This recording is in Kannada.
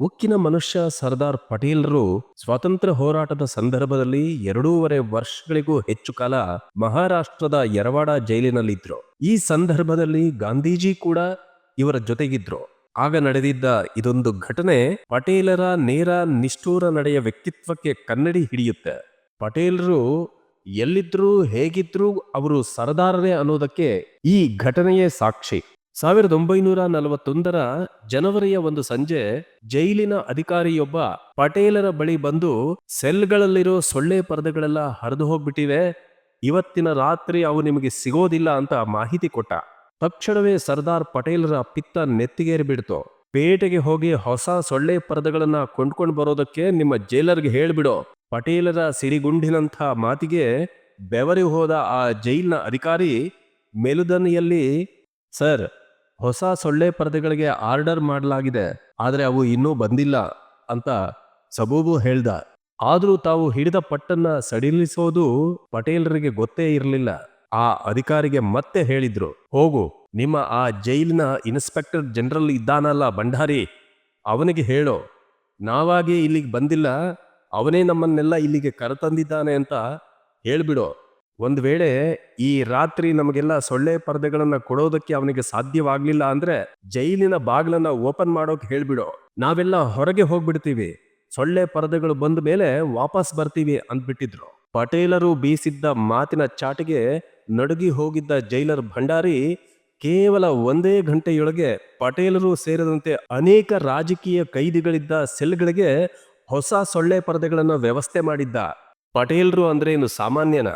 ಉಕ್ಕಿನ ಮನುಷ್ಯ ಸರ್ದಾರ್ ಪಟೇಲ್ರು ಸ್ವಾತಂತ್ರ್ಯ ಹೋರಾಟದ ಸಂದರ್ಭದಲ್ಲಿ ಎರಡೂವರೆ ವರ್ಷಗಳಿಗೂ ಹೆಚ್ಚು ಕಾಲ ಮಹಾರಾಷ್ಟ್ರದ ಯರವಾಡ ಜೈಲಿನಲ್ಲಿದ್ರು. ಈ ಸಂದರ್ಭದಲ್ಲಿ ಗಾಂಧೀಜಿ ಕೂಡ ಇವರ ಜೊತೆಗಿದ್ರು. ಆಗ ನಡೆದಿದ್ದ ಇದೊಂದು ಘಟನೆ ಪಟೇಲರ ನೇರ ನಿಷ್ಠೂರ ನಡೆಯ ವ್ಯಕ್ತಿತ್ವಕ್ಕೆ ಕನ್ನಡಿ ಹಿಡಿಯುತ್ತೆ. ಪಟೇಲರು ಎಲ್ಲಿದ್ರು ಹೇಗಿದ್ರು ಅವರು ಸರದಾರರೇ ಅನ್ನೋದಕ್ಕೆ ಈ ಘಟನೆಯೇ ಸಾಕ್ಷಿ. ಸಾವಿರದ ಒಂಬೈನೂರ ನಲವತ್ತೊಂದರ ಜನವರಿಯ ಒಂದು ಸಂಜೆ ಜೈಲಿನ ಅಧಿಕಾರಿಯೊಬ್ಬ ಪಟೇಲರ ಬಳಿ ಬಂದು ಸೆಲ್ಗಳಲ್ಲಿರೋ ಸೊಳ್ಳೆ ಪರದೆಗಳೆಲ್ಲ ಹರಿದು ಹೋಗ್ಬಿಟ್ಟಿವೆ. ಇವತ್ತಿನ ರಾತ್ರಿ ಅವು ನಿಮಗೆ ಸಿಗೋದಿಲ್ಲ ಅಂತ ಮಾಹಿತಿ ಕೊಟ್ಟ. ತಕ್ಷಣವೇ ಸರ್ದಾರ್ ಪಟೇಲರ ಪಿತ್ತ ನೆತ್ತಿಗೇರಿ ಬಿಡ್ತು. ಪೇಟೆಗೆ ಹೋಗಿ ಹೊಸ ಸೊಳ್ಳೆ ಪರದೆಗಳನ್ನ ಕೊಂಡ್ಕೊಂಡು ಬರೋದಕ್ಕೆ ನಿಮ್ಮ ಜೈಲರ್ಗೆ ಹೇಳ್ಬಿಡು. ಪಟೇಲರ ಸಿಡಿಗುಂಡಿನಂಥ ಮಾತಿಗೆ ಬೆವರಿ ಹೋದ ಆ ಜೈಲಿನ ಅಧಿಕಾರಿ ಮೆಲುದನಿಯಲ್ಲಿ, ಸರ್ ಹೊಸ ಸೊಳ್ಳೆ ಪರದೆಗಳಿಗೆ ಆರ್ಡರ್ ಮಾಡಲಾಗಿದೆ, ಆದರೆ ಅವು ಇನ್ನೂ ಬಂದಿಲ್ಲ ಅಂತ ಸಬೂಬು ಹೇಳ್ದ. ಆದರೂ ತಾವು ಹಿಡಿದ ಪಟ್ಟನ್ನ ಸಡಿಲಿಸೋದು ಪಟೇಲರಿಗೆ ಗೊತ್ತೇ ಇರಲಿಲ್ಲ. ಆ ಅಧಿಕಾರಿಗೆ ಮತ್ತೆ ಹೇಳಿದ್ರು, ಹೋಗು, ನಿಮ್ಮ ಆ ಜೈಲಿನ ಇನ್ಸ್ಪೆಕ್ಟರ್ ಜನರಲ್ ಇದ್ದಾನಲ್ಲ ಭಂಡಾರಿ, ಅವನಿಗೆ ಹೇಳೋ. ನಾವಾಗಿ ಇಲ್ಲಿಗೆ ಬಂದಿಲ್ಲ, ಅವನೇ ನಮ್ಮನ್ನೆಲ್ಲ ಇಲ್ಲಿಗೆ ಕರೆತಂದಿದ್ದಾನೆ ಅಂತ ಹೇಳ್ಬಿಡು. ಒಂದು ವೇಳೆ ಈ ರಾತ್ರಿ ನಮಗೆಲ್ಲ ಸೊಳ್ಳೆ ಪರದೆಗಳನ್ನ ಕೊಡೋದಕ್ಕೆ ಅವನಿಗೆ ಸಾಧ್ಯವಾಗ್ಲಿಲ್ಲ ಅಂದ್ರೆ ಜೈಲಿನ ಬಾಗಿಲನ್ನ ಓಪನ್ ಮಾಡೋಕೆ ಹೇಳ್ಬಿಡು. ನಾವೆಲ್ಲ ಹೊರಗೆ ಹೋಗ್ಬಿಡ್ತೀವಿ. ಸೊಳ್ಳೆ ಪರದೆಗಳು ಬಂದ ಮೇಲೆ ವಾಪಸ್ ಬರ್ತೀವಿ ಅಂದ್ಬಿಟ್ಟಿದ್ರು. ಪಟೇಲರು ಬೀಸಿದ್ದ ಮಾತಿನ ಚಾಟಿಗೆ ನಡುಗಿ ಹೋಗಿದ್ದ ಜೈಲರ್ ಭಂಡಾರಿ ಕೇವಲ ಒಂದೇ ಗಂಟೆಯೊಳಗೆ ಪಟೇಲರು ಸೇರಿದಂತೆ ಅನೇಕ ರಾಜಕೀಯ ಕೈದಿಗಳಿದ್ದ ಸೆಲ್ಗಳಿಗೆ ಹೊಸ ಸೊಳ್ಳೆ ಪರದೆಗಳನ್ನು ವ್ಯವಸ್ಥೆ ಮಾಡಿದ್ದ. ಪಟೇಲರು ಅಂದ್ರೆ ಏನು ಸಾಮಾನ್ಯನ?